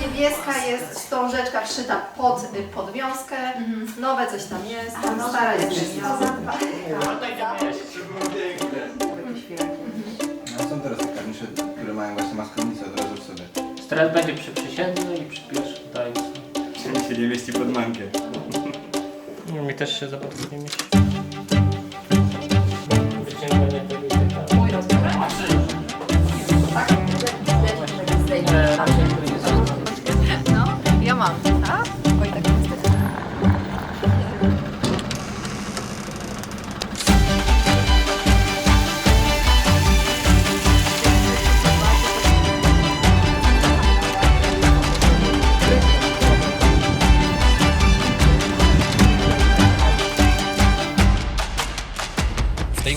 Niebieska jest wstążeczka wszyta pod y, podwiązkę. Nowe coś tam jest. Stara jest wszystko. No, są teraz te karnisze, które mają właśnie maskownicę od razu w sobie. Teraz będzie przy przysiędze i przy pierwszym tańcu. Czyli się nie mieści pod mankę. No, mi też się za bardzo nie mieści. Wyciąganie tego i tak dalej. E, No, ja mam.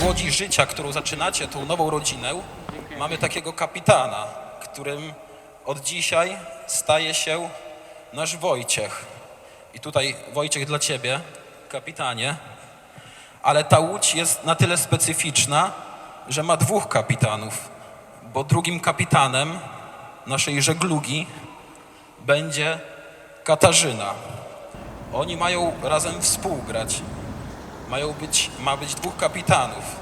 Łodzi życia, którą zaczynacie, tą nową rodzinę, mamy takiego kapitana, którym od dzisiaj staje się nasz Wojciech. I tutaj Wojciech dla ciebie, kapitanie. Ale ta łódź jest na tyle specyficzna, że ma dwóch kapitanów, bo drugim kapitanem naszej żeglugi będzie Katarzyna. Oni mają razem współgrać. Mają być, ma być dwóch kapitanów.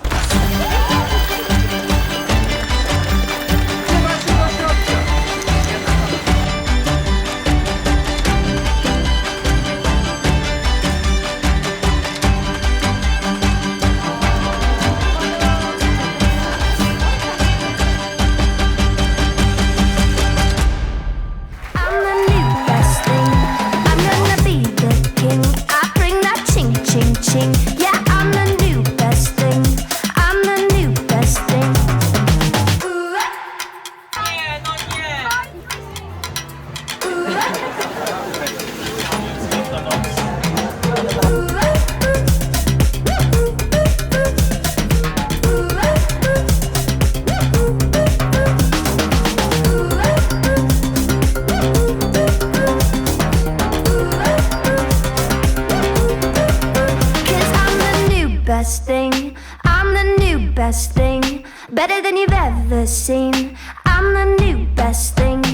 Best thing. I'm the new best thing. Better than you've ever seen. I'm the new best thing.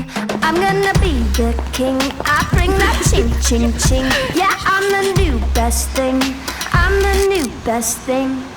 I'm gonna be the king. I bring that ching ching ching. Yeah, I'm the new best thing. I'm the new best thing.